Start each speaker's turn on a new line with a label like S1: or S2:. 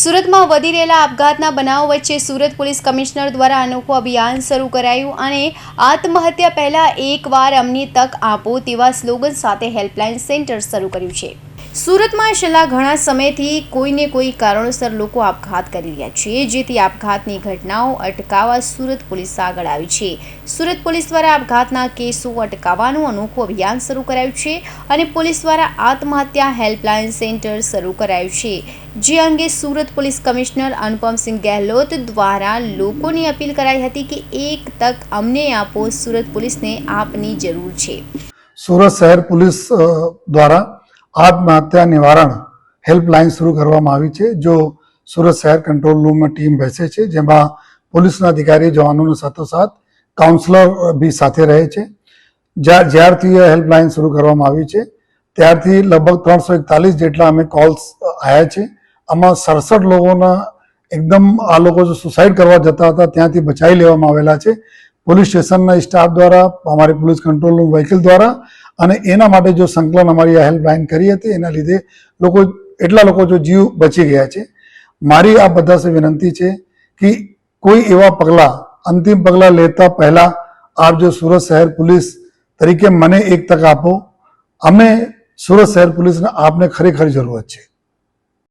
S1: સુરતમાં વધી રહેલા આપઘાતના બનાવો વચ્ચે સુરત પોલીસ કમિશનર દ્વારા અનોખું અભિયાન શરૂ કરાયું અને આત્મહત્યા પહેલા એકવાર અમને તક આપો તેવા સ્લોગન સાથે હેલ્પલાઇન સેન્ટર શરૂ કર્યું છે. સુરતમાં છેલ્લા ઘણા સમયથી કોઈને કોઈ કારણોસર લોકો આપઘાત કરી રહ્યા છે, જેથી આપઘાતની ઘટનાઓ અટકાવવા સુરત પોલીસ આગળ આવી છે. સુરત પોલીસ દ્વારા આપઘાતના કેસો અટકાવવાનું અનોખું અભિયાન શરૂ કરાયું છે અને પોલીસ દ્વારા આત્મહત્યા હેલ્પલાઇન સેન્ટર શરૂ કરાયું છે. જે અંગે સુરત પોલીસ કમિશનર અનુપમસિંહ ગેહલોત દ્વારા લોકોની અપીલ કરાઈ હતી કે એક તક અમને આપો, સુરત પોલીસને આપની જરૂર છે.
S2: સુરત શહેર પોલીસ દ્વારા આત્મહત્યા નિવારણ હેલ્પલાઇન શરૂ કરવામાં આવી છે, જો સુરત શહેર કંટ્રોલ રૂમમાં ટીમ બેસે છે, જેમાં પોલીસના અધિકારી જવાનોની સાથોસાથ કાઉન્સલર બી સાથે રહે છે. જ્યાર જ્યારથી આ હેલ્પલાઇન શરૂ કરવામાં આવી છે, ત્યારથી લગભગ ત્રણસો એકતાલીસ જેટલા અમે કોલ્સ આવ્યા છે. આમાં સડસઠ લોકોના એકદમ આ લોકો જો સુસાઇડ કરવા જતા હતા, ત્યાંથી બચાવી લેવામાં આવેલા છે. પોલીસ સ્ટેશનના સ્ટાફ દ્વારા, અમારી પોલીસ કંટ્રોલ રૂમ વ્હીકલ દ્વારા અને એના માટે જો સંકલન અમારી આ હેલ્પલાઇન કરી હતી, એના લીધે લોકો, એટલા લોકો જો જીવ બચી ગયા છે. મારી આ બધા વિનંતી છે કે કોઈ એવા પગલાં, અંતિમ પગલાં લેતા પહેલાં આપ જો સુરત શહેર પોલીસ તરીકે મને એક તક આપો. અમે સુરત શહેર પોલીસને આપને ખરેખર જરૂરત છે.